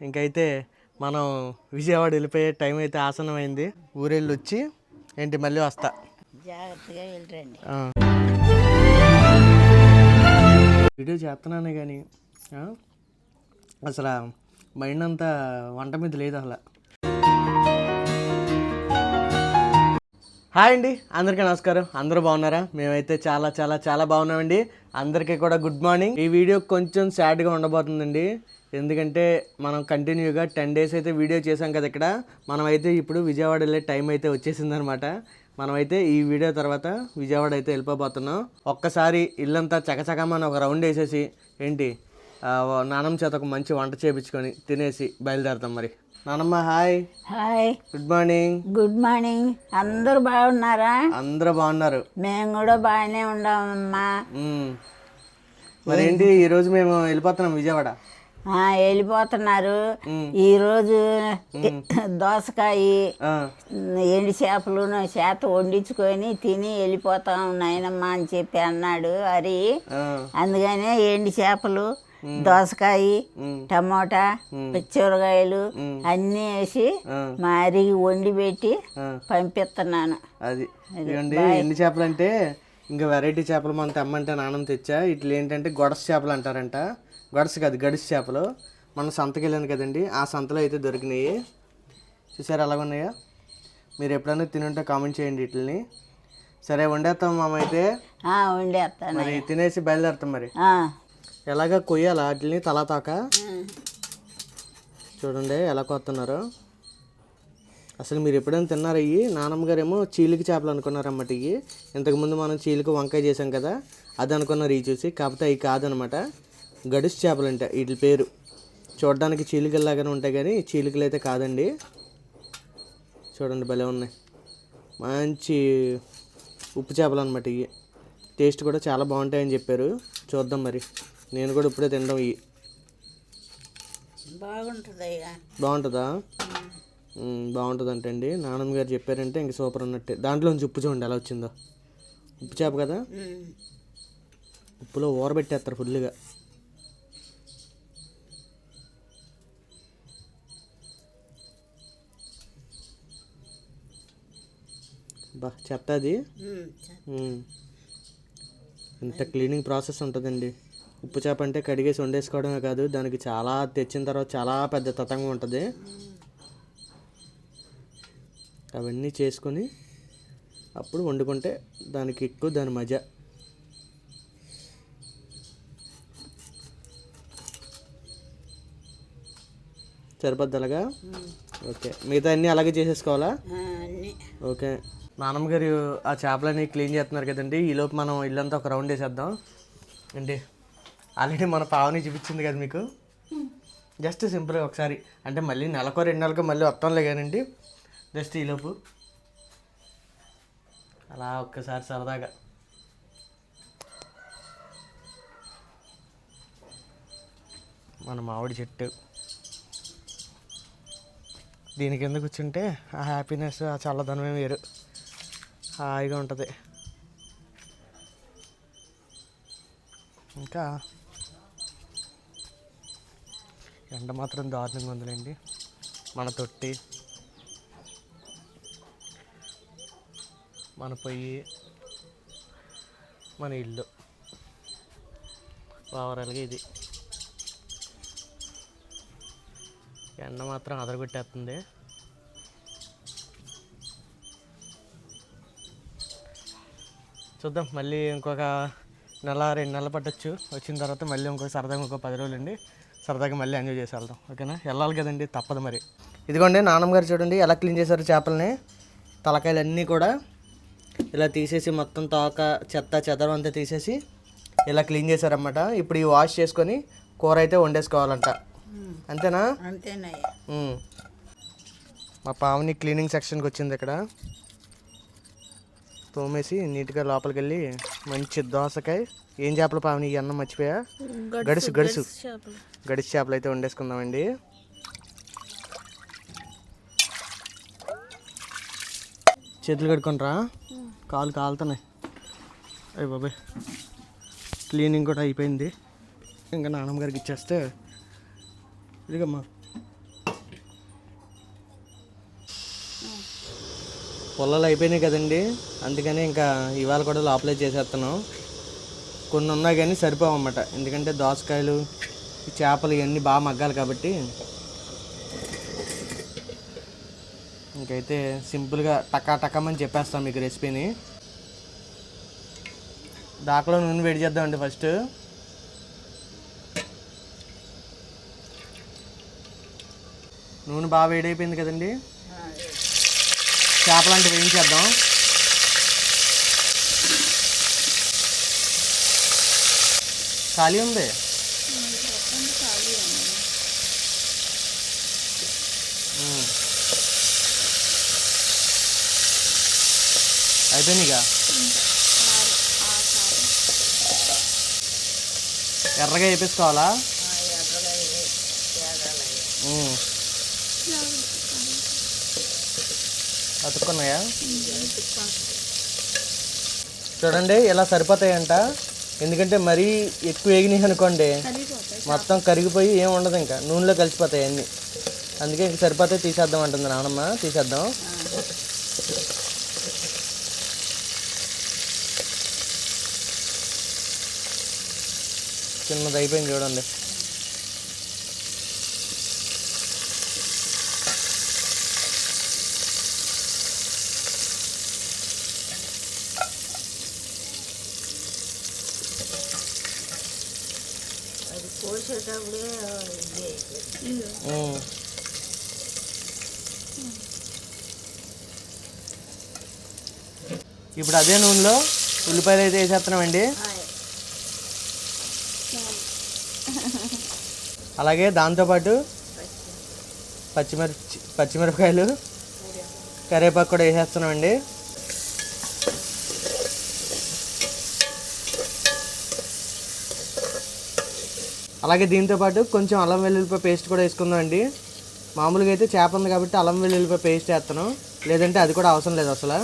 ఇంకైతే మనం విజయవాడ వెళ్ళిపోయే టైం అయితే ఆసనమైంది ఊరెళ్ళి వచ్చి ఏంటి మళ్ళీ వస్తా. జాగ్రత్తగా వెళ్ళరండి. ఆ. వీడియో చేస్తున్నానే కానీ? అసలు మైండ్ అంతా వంట మీద లేదు అసలు. హాయ్ అండి అందరికీ నమస్కారం. అందరూ బాగున్నారా? మేమైతే చాలా చాలా చాలా బాగున్నామండి. అందరికీ కూడా గుడ్ మార్నింగ్ ఈ వీడియో కొంచెం సాడ్గా ఉండబోతుందండి. ఎందుకంటే మనం కంటిన్యూగా టెన్ డేస్ అయితే వీడియో చేసాం కదా ఇక్కడ. మనమైతే ఇప్పుడు విజయవాడ వెళ్ళే టైం అయితే వచ్చేసిందనమాట. మనమైతే ఈ వీడియో తర్వాత విజయవాడ అయితే వెళ్ళిపోబోతున్నాం. ఒక్కసారి ఇల్లంతా చకచకమని ఒక రౌండ్ వేసేసి ఏంటి నానం నానమ్మ చేత ఒక మంచి వంట చేపించుకొని తినేసి బయలుదేరుతాం మరి. నానమ్మ hi. Hi. Good morning. Good morning. అందరూ బాగున్నారా? అందరూ బాగున్నారు. మేము కూడా బాగానే ఉన్నామమ్మా మ్మ్. మరి ఏంటి ఈరోజు మేము వెళ్ళిపోతున్నాం విజయవాడ. వెళ్ళిపోతున్నారు. మ్మ్. ఈరోజు దోసకాయ ఎండి చేపలు చేత వండించుకొని తిని వెళ్ళిపోతాం నాయనమ్మ అని చెప్పి అన్నాడు హరి. అందుకనే ఎండి చేపలు దోసకాయ. టమోటా పచ్చిమిరకాయలు అన్నీ వేసి మా హరికి వండి పెట్టి పంపిస్తున్నాను. అది. ఎన్ని చేపలు అంటే ఇంకా వెరైటీ చేపలు మనం తెమ్మంటే నాన్న తెచ్చా. ఇట్లా ఏంటంటే గొడస చేపలు అంటారంట. గొడస కాదు గడిసి చేపలు. మన సంతకి వెళ్ళాను కదండి ఆ సంతలో అయితే దొరికినాయి. చూసారు అలాగ ఉన్నాయా? మీరు ఎప్పుడైనా తినుంటే కామెంట్ చేయండి వీటిని సరే వండేస్తాం మామ అయితే. ఆ, వండేస్తాను. మరి తినేసి బయలుదేరుతాం మరి. ఎలాగ కొయ్యాలా? వాటిని తలా తాక? చూడండి ఎలా కొత్తున్నారు. అసలు మీరు ఎప్పుడైనా తిన్నారా ఇవి నానమ్మ గారేమో చీలిక చేపలు అనుకున్నారన్నమాట ఇవి ఇంతకుముందు మనం చీలిక వంకాయ చేసాం కదా అది అనుకున్నారు ఇవి చూసి. కాకపోతే అవి కాదనమాట గడుసు చేపలు అంట వీటి పేరు. చూడడానికి చీలికల్లాగానే ఉంటాయి కానీ చీలికలు అయితే కాదండి. చూడండి భలే ఉన్నాయి. మంచి ఉప్పు చేపలు అనమాట ఇవి టేస్ట్ కూడా చాలా బాగుంటాయని చెప్పారు. చూద్దాం మరి. నేను కూడా ఇప్పుడే తినడం ఇవి బాగుంటుంది? బాగుంటుందా బాగుంటుంది అంటండి నాన్నమ్మ గారు చెప్పారంటే ఇంక సూపర్ అన్నట్టే. దాంట్లో నుంచి ఉప్పు చూడండి ఎలా వచ్చిందో. ఉప్పు చేప కదా? ఉప్పులో ఊరబెట్టేస్తారు ఫుల్గా బా చెత్త అది. ఇంత క్లీనింగ్ ప్రాసెస్ ఉంటుందండి. ఉప్పు చేప అంటే కడిగేసి వండేసుకోవడమే కాదు దానికి చాలా తెచ్చిన తర్వాత చాలా పెద్ద తతంగం ఉంటుంది. అవన్నీ చేసుకొని అప్పుడు వండుకుంటే దానికి ఎక్కువ దాని మజా. సరిపోద్ది అలాగా ఓకే. మిగతా అన్నీ అలాగే చేసేసుకోవాలా? ఓకే. నానమ్మ గారు ఆ చేపలని క్లీన్ చేస్తున్నారు కదండి ఈలోపు మనం ఇల్లంతా ఒక రౌండ్ వేసేద్దాం. ఏంటి? ఆల్రెడీ మన పావని చూపించింది కదా మీకు? జస్ట్ సింపుల్గా ఒకసారి అంటే మళ్ళీ నెలకో రెండు నెలకో మళ్ళీ వస్తాంలే కానండి. జస్ట్ ఈలోపు. అలా ఒక్కసారి సరదాగా. మన మామిడి చెట్టు. దీని కింద కూర్చుంటే ఆ హ్యాపీనెస్ ఆ చల్లదనమే వేరు. హాయిగా ఉంటుంది. ఇంకా ఎండ మాత్రం దారుణంగా ఉందిలేండి. మన తొట్టి మన పొయ్యి మన ఇల్లు. ఓవరాల్గా ఇది. ఎండ మాత్రం అదరగొట్టేస్తుంది. చూద్దాం మళ్ళీ ఇంకొక నెల రెండు నెలలు పట్టచ్చు. వచ్చిన తర్వాత మళ్ళీ ఇంకొక సరదాగా ఇంకో పది రోజులు అండి సరదాగా మళ్ళీ ఎంజాయ్ చేసి వెళ్దాం ఓకేనా? వెళ్ళాలి కదండి తప్పదు మరి. ఇదిగోండి నాన్నమ్మ గారు చూడండి ఎలా క్లీన్ చేశారు చేపల్ని. తలకాయలు అన్నీ కూడా ఇలా తీసేసి మొత్తం తోక చెత్త చెదరం అంతా తీసేసి ఇలా క్లీన్ చేశారన్నమాట. ఇప్పుడు ఈ వాష్ చేసుకొని కూర అయితే వండేసుకోవాలంట. అంతేనా? మ్మ్. మా పావుని క్లీనింగ్ సెక్షన్కి వచ్చింది ఇక్కడ. తోమేసి నీట్గా లోపలికి వెళ్ళి మంచి దోసకాయ ఏం చేపలు పావుని ఈ అన్నం మర్చిపోయా? గడుసు గడుసు గడిసి. చేపలు. అయితే వండేసుకుందామండి. చేతులు కడుక్కొనరా కాలు కాలుతున్నాయి. అయ్యి బాబాయ్. క్లీనింగ్ కూడా అయిపోయింది. ఇంకా నాన్నమ్మ గారికి ఇచ్చేస్తే ఇదిగమ్మా పుల్లలు అయిపోయినాయి కదండి. అందుకని ఇంకా ఇవాళ కూడా లోపలే చేసేస్తున్నాం. కొన్ని ఉన్నాయి కానీ సరిపోవన్నమాట ఎందుకంటే దోసకాయలు చేపలు ఇవన్నీ బాగా మగ్గాలి కాబట్టి. ఇంకైతే సింపుల్గా టకా టకామని చెప్పేస్తాం మీకు రెసిపీని. దాకలో నూనె వేడి చేద్దామండి ఫస్ట్. నూనె బాగా వేడైపోయింది కదండి. చేపలు అంటే వేయించేద్దాం ఖాళీ ఉంది. అయిపోయినాయిగా ఎర్రగా వేపేసుకోవాలా? ఉమ్. అతుక్కున్నాయా? చూడండి ఇలా సరిపోతాయంట. ఎందుకంటే మరీ ఎక్కువ వేగినాయి అనుకోండి మొత్తం కరిగిపోయి ఏం ఉండదు ఇంకా. నూనెలో కలిసిపోతాయి అన్నీ. అందుకే ఇంక సరిపోతే తీసేద్దాం అంటుంది నానమ్మ. తీసేద్దాం. చిన్నది అయిపోయింది చూడండి. ఇప్పుడు అదే నూనెలో ఉల్లిపాయలు అయితే వేసేస్తున్నామండి. అలాగే దాంతోపాటు పచ్చిమిర్చి పచ్చిమిరపకాయలు కరివేపాకు కూడా వేసేస్తున్నామండి. అలాగే దీంతోపాటు కొంచెం అల్లం వెల్లుల్లిపాయ పేస్ట్ కూడా వేసుకుందాం అండి. మామూలుగా అయితే చేప ఉంది కాబట్టి అల్లం వెల్లుల్లిపాయ పేస్ట్ వేస్తాను. లేదంటే అది కూడా అవసరం లేదు అసలు.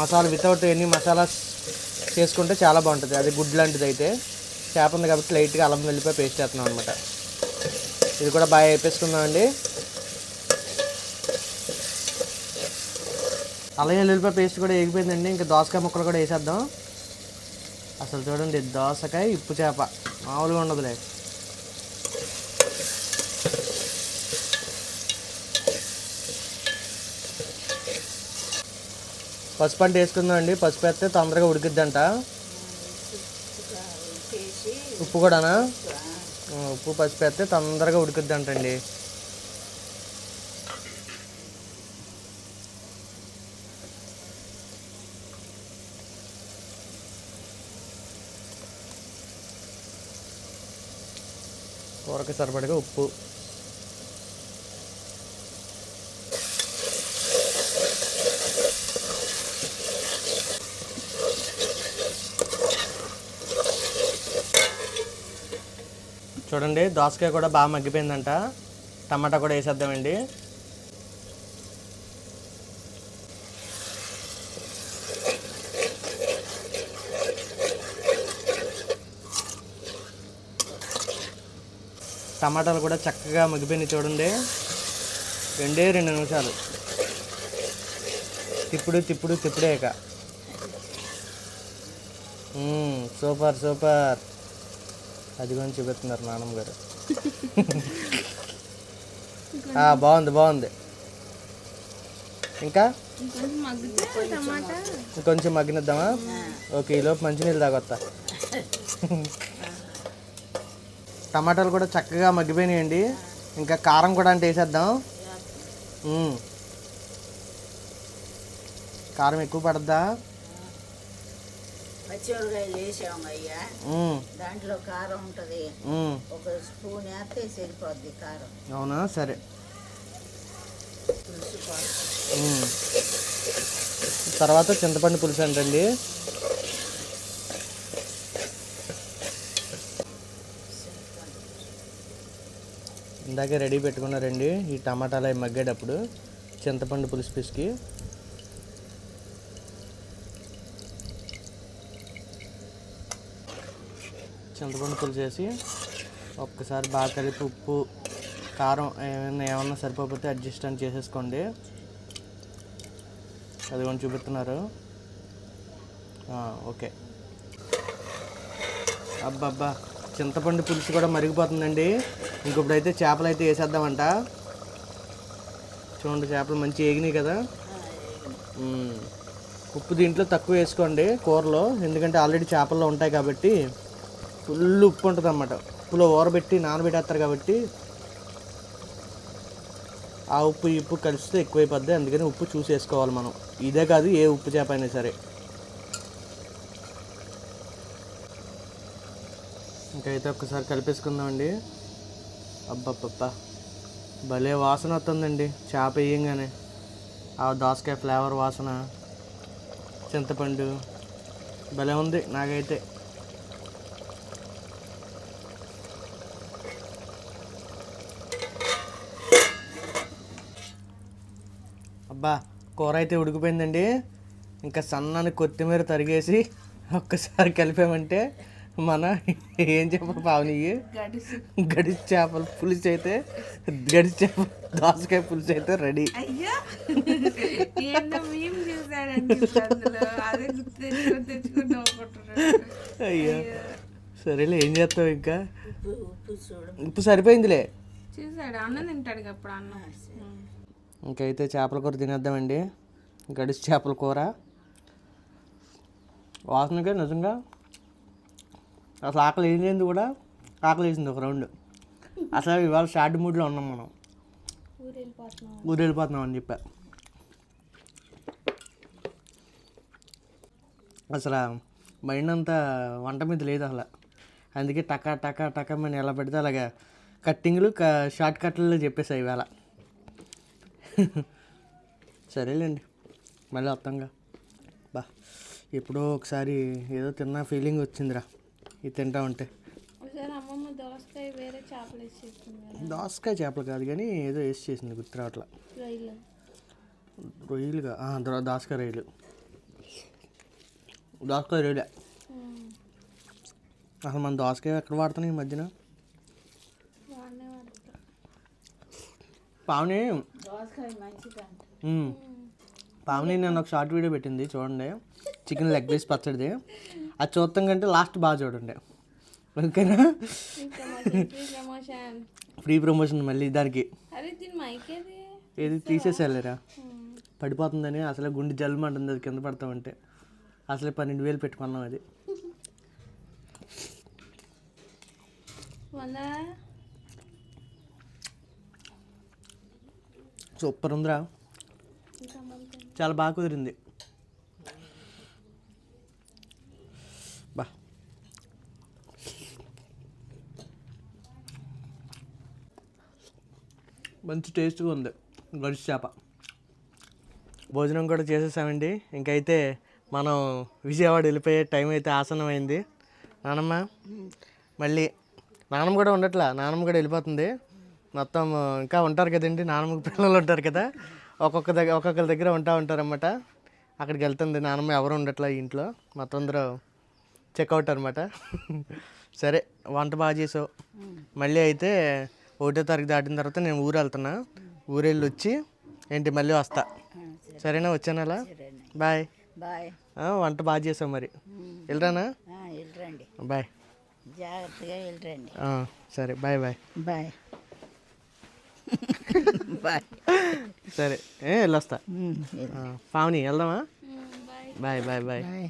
మసాలా వితౌట్ ఎన్ని మసాలాస్ చేసుకుంటే చాలా బాగుంటుంది. అది గుడ్ లాంటిది అయితే. చేప ఉంది కాబట్టి లైట్గా అల్లం వెల్లిపాయ పేస్ట్ వేస్తున్నాం అనమాట ఇది కూడా బాగా వేపేసుకుందామండి అల్లం వెల్లుల్లిపాయ పేస్ట్ కూడా వేగిపోయిందండి. ఇంకా దోసకాయ ముక్కలు కూడా వేసేద్దాం. అసలు చూడండి దోసకాయ ఇప్పు చేప. మామూలుగా ఉండదులే. పసుపు అంటే వేసుకుందాం అండి పసుపు వేస్తే తొందరగా ఉడికిద్దంట. ఉప్పు కూడానా? ఉప్పు పసుపు వేస్తే తొందరగా ఉడికిద్దంటండి. కూరకి సరిపడగా ఉప్పు. చూడండి దోసకాయ కూడా బాగా మగ్గిపోయిందంట. టమాటా కూడా వేసేద్దామండి. టమాటాలు కూడా చక్కగా మగ్గిపోయినాయి చూడండి. రెండే రెండు నిమిషాలు. తిప్పుడు తిప్పుడు తిప్పుడేక సూపర్ సూపర్. అది గురించి చూపిస్తున్నారు నాన్నమ్మ గారు. బాగుంది బాగుంది. ఇంకా? కొంచెం మగ్గినిద్దామా? ఓకే ఈలోపు మంచినీళ్ళు తాగొత్తా. టమాటాలు కూడా చక్కగా మగ్గిపోయినాయండి. ఇంకా కారం కూడా అంటే వేసేద్దాం. కారం ఎక్కువ పడద్దా? పచ్చిమిరకాయలు వేసాము అయ్యా. దాంట్లో కారం ఉంటుంది. ఒక స్పూన్ వేస్తే సరిపోద్ది కారం. అవునా? సరే. తర్వాత చింతపండు పులుసు అంటండి. ఇందాకే రెడీ పెట్టుకున్నారండి ఈ టమాటాలు అవి మగ్గేటప్పుడు చింతపండు పులుసు పిసికి. చింతపండు పులుసు వేసి ఒక్కసారి బాగా కలిపి ఉప్పు కారం ఏమైనా ఏమన్నా సరిపోతే అడ్జస్ట్ అని చేసేసుకోండి. అది కొంచెం చూపిస్తున్నారు. ఓకే. అబ్బబ్బా చింతపండు పులుసు కూడా మరిగిపోతుందండి. ఇంకొప్పుడైతే చేపలు అయితే వేసేద్దామంట. చూడండి చేపలు మంచి ఏగినాయి కదా. ఉప్పు దీంట్లో తక్కువ వేసుకోండి కూరలో ఎందుకంటే ఆల్రెడీ చేపల్లో ఉంటాయి కాబట్టి ఫుల్ ఉప్పు ఉంటుంది అన్నమాట ఉప్పులో ఊరబెట్టి నానబెట్టేస్తారు కాబట్టి ఆ ఉప్పు ఈ ఉప్పు కలిస్తే ఎక్కువైపోద్ది. అందుకని ఉప్పు చూసి వేసుకోవాలి మనం. ఇదే కాదు ఏ ఉప్పు చేప అయినా సరే. ఇంకైతే ఒక్కసారి కలిపేసుకుందామండి. అబ్బబ్బబ్బా. భలే వాసన వస్తుందండి. చేప వేయంగానే. ఆ దోసకాయ ఫ్లేవర్ వాసన. చింతపండు. భలే ఉంది నాకైతే. అబ్బా కూర అయితే ఉడికిపోయిందండి. ఇంకా సన్నని కొత్తిమీర తరిగేసి ఒక్కసారి కలిపామంటే మన ఏం చెప్పాలి పావని గడిచి. చేపల పులుసు అయితే గడిచి చేపల దోసకాయ పులుసు అయితే రెడీ అయ్యా! సరేలే ఏం చేస్తావు ఇంకా? ఉప్పు సరిపోయిందిలే? చూసాడు అన్నం తింటాడు అప్పుడు అన్నం. ఇంకైతే చేపల కూర తినేద్దామండి. గడిచి చేపల కూర. వాసనకే నిజంగా అసలు ఆకలి చేయింది కూడా ఆకలి వేసింది ఒక రౌండ్. అసలు ఇవాళ షార్ట్ మూడ్లో ఉన్నాం మనం. ఊరు వెళ్ళిపోతున్నాం అని చెప్పా. అసలు మైండ్ అంతా వంట మీద లేదు అసలు. అందుకే టకా టకా టకా మనం ఎలా పెడితే అలాగా కట్టింగ్లు క షార్ట్ కట్లలో చెప్పేసాయి ఇవాళ. సరేలేండి మళ్ళీ వస్తాంగా బా ఎప్పుడో ఒకసారి ఏదో తిన్న ఫీలింగ్ వచ్చిందిరా. ఇది తింటా ఉంటే. అమ్మమ్మ దోసకాయ వేరే చేపలు వేసి కదా. దోసకాయ చేపలు కాదు కానీ ఏదో వేసి చేసింది గుర్తు రావట్లా. రైలు రొయ్యలుగా? దోసకాయ రొయ్యలు. దోసకాయ రొయ్యలే. అసలు మన దోసకాయ ఎక్కడ వాడుతున్నాయి ఈ మధ్యన? పావుని. పావని నేను ఒక షార్ట్ వీడియో పెట్టింది చూడండి. చికెన్ లెగ్ పీస్ పచ్చడిది. అది చూస్తాం కంటే లాస్ట్ బాగా చూడండి. ఓకేనా? ఫ్రీ ప్రమోషన్ మళ్ళీ దానికి. ఏది? తీసేసేయాలిరా. పడిపోతుందని అసలే గుండె జల్మంటుంది అది కింద పడతామంటే అసలే పన్నెండు వేలు పెట్టుకున్నాం అది. సూపర్ ఉందిరా. చాలా బాగా కుదిరింది. మంచి టేస్ట్గా ఉంది. గడిచి చేప. భోజనం కూడా చేసేసామండి. ఇంకైతే మనం విజయవాడ వెళ్ళిపోయే టైం అయితే ఆసన్నమైంది. నానమ్మ మళ్ళీ నానమ్మ కూడా ఉండట్లా. నానమ్మ కూడా వెళ్ళిపోతుంది. మొత్తం ఇంకా ఉంటారు కదండి. నానమ్మ పిల్లలు ఉంటారు కదా. ఒక్కొక్క దగ్గర ఒక్కొక్కరి దగ్గర ఉంటా ఉంటారన్నమాట. అక్కడికి వెళ్తుంది. నానమ్మ ఎవరు ఉండట్లా ఈ ఇంట్లో. మొత్తం అందరూ చెక్అవుట్ అనమాట సరే వంట బాగా చేసావు. మళ్ళీ అయితే ఒకటో తారీఖు దాటిన తర్వాత నేను ఊరు వెళ్తున్నా. ఊరు వెళ్ళి వచ్చి ఏంటి మళ్ళీ వస్తా. సరేనా? వచ్చాను అలా? బాయ్. బాయ్. ఆ, వంట బాగా చేసావు మరి. వెళ్ళరానా వెళ్ళరండి బాయ్. జాగ్రత్తగా వెళ్ళరండి ఆ, సరే బాయ్ బాయ్. బాయ్. బాయ్. సరే వెళ్ళొస్తా. పావని వెళ్దామా? Bye bye bye. బాయ్.